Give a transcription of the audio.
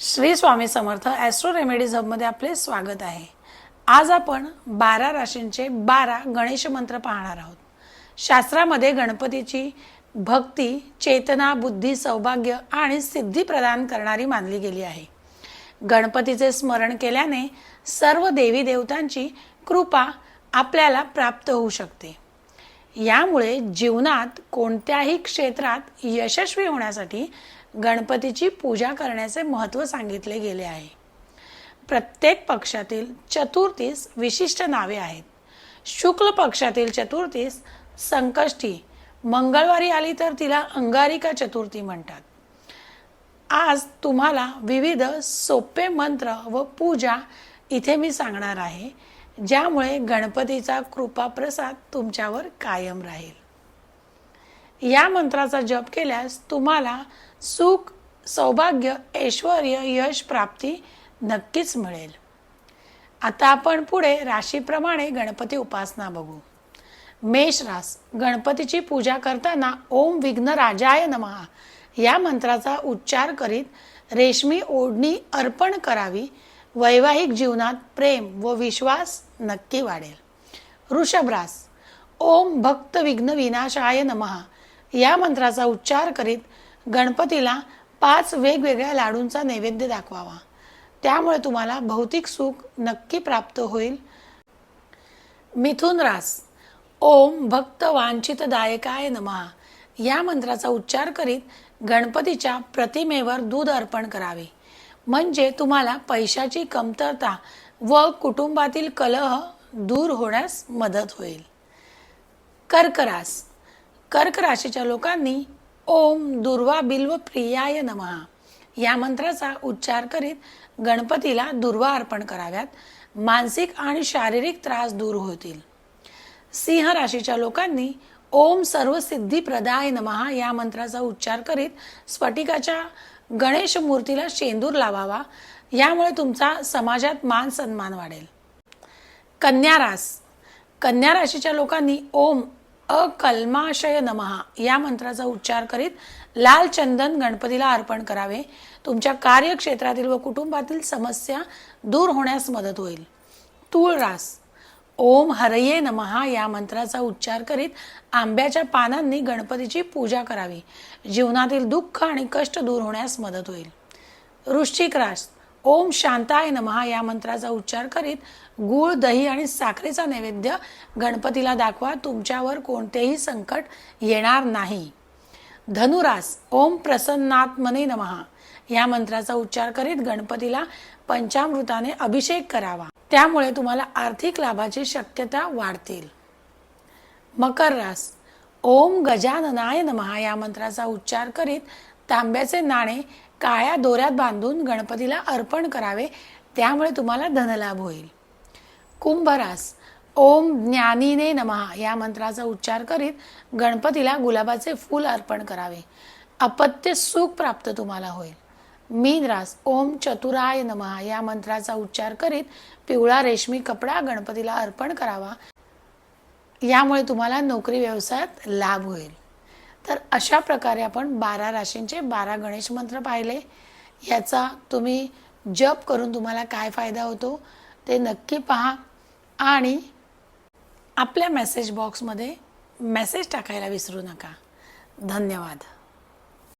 Shri Swami Samarth astro remedies हबमध्ये आपले स्वागत आहे. आज आपण बारा राशींचे बारा गणेश मंत्र पाहणार आहोत. शास्त्रामध्ये गणपतीची भक्ती चेतना बुद्धी सौभाग्य आणि सिद्धी प्रदान करणारी मानली गेली आहे. गणपतीचे स्मरण केल्याने सर्व देवी देवतांची कृपा आपल्याला प्राप्त होऊ शकते. यामुळे जीवनात कोणत्याही क्षेत्रात यशस्वी होण्यासाठी गणपतीची पूजा करण्याचे महत्त्व सांगितले गेले आहे. प्रत्येक पक्षातील चतुर्थीस विशिष्ट नावे आहेत. शुक्ल पक्षातील चतुर्थीस संकष्टी मंगळवारी आली तर तिला अंगारिका चतुर्थी म्हणतात. आज तुम्हाला विविध सोपे मंत्र व पूजा इथे मी सांगणार आहे ज्यामुळे गणपतीचा कृपा प्रसाद तुमच्यावर कायम राहील. या मंत्राचा जप केल्यास तुम्हाला सुख सौभाग्य ऐश्वर यश प्राप्ती नक्कीच मिळेल. आता आपण पुढे राशीप्रमाणे गणपती उपासना बघू. मेष रास गणपतीची पूजा करताना ओम विघ्न राजाय नमः या मंत्राचा उच्चार करीत रेशमी ओढणी अर्पण करावी. वैवाहिक जीवनात प्रेम व विश्वास नक्की वाढेल. वृषभरास ओम भक्त विघ्न विनाशाय नमः या मंत्राचा उच्चार करीत गणपतीला पाच वेगवेगळ्या लाडूंचा नैवेद्य दाखवावा. त्यामुळे तुम्हाला भौतिक सुख नक्की प्राप्त होईल. मिथुन रास. ओम भक्त वांछित दायकाय नमः. या मंत्राचा उच्चार करीत गणपतीच्या प्रतिमेवर दूध अर्पण करावे. म्हणजे तुम्हाला पैशाची कमतरता व कुटुंबातील कलह दूर होण्यास मदत होईल. कर्क रास. कर्क राशीच्या लोकांनी ओम दुर्वा बिल्व प्रियाय नमः. या मंत्राचा उच्चार करीत गणपतीला दुर्वा अर्पण कराव्यात. मानसिक आणि शारीरिक त्रास दूर होतील. सिंह राशीच्या लोकांनी ओम सर्व सिद्धी प्रदाय नमः या मंत्राचा उच्चार करीत स्फटिकाच्या गणेश मूर्तीला शेंदूर लावावा. यामुळे तुमचा समाजात मान सन्मान वाढेल. कन्या रास. कन्या राशीच्या लोकांनी ओम अकल्माशय नमः. या मंत्राचा उच्चार करीत लाल चंदन गणपतीला अर्पण करावे. तुमच्या कार्यक्षेत्रातील व कुटुंबातील समस्या दूर होण्यास मदत होईल. तूळ रास ओम हरये नमहा या मंत्राचा उच्चार करीत आंब्याच्या पानांनी गणपतीची पूजा करावी. जीवनातील दुःख आणि कष्ट दूर होण्यास मदत होईल. वृश्चिक रास. ओम शांताय नमहा या मंत्राचा उच्चार करीत गूळ दही आणि साखरेचा नैवेद्य गणपतीला दाखवा. तुमच्यावर कोणतेही संकट येणार नाही. धनुरास ओम प्रसन्नात्मने नमः या मंत्राचा उच्चार करीत गणपतीला पंचामृताने अभिषेक करावा. त्यामुळे तुम्हाला आर्थिक लाभाची शक्यता वाढतील. मकर रास ओम गजाननाय नमहा या मंत्राचा उच्चार करीत तांब्याचे नाणे काळ्या दोऱ्यात बांधून गणपतीला अर्पण करावे त्यामुळे तुम्हाला धनलाभ होईल. कुंभरास ओम ज्ञानीने नमहा या मंत्राचा उच्चार करीत गणपतीला गुलाबाचे फूल अर्पण करावे. अपत्य सुख प्राप्त तुम्हाला होईल. मीन रास ओम चतुराय नमहा या मंत्राचा उच्चार करीत पिवळा रेशमी कपडा गणपतीला अर्पण करावा. यामुळे तुम्हाला नोकरी व्यवसायात लाभ होईल. तर अशा प्रकारे आपण बारा राशींचे बारा गणेश मंत्र पाहिले. याचा तुम्ही जप करून तुम्हाला काय फायदा होतो ते नक्की पहा. आणि आपल्या मेसेज बॉक्समध्ये मेसेज टाकायला विसरू नका. धन्यवाद.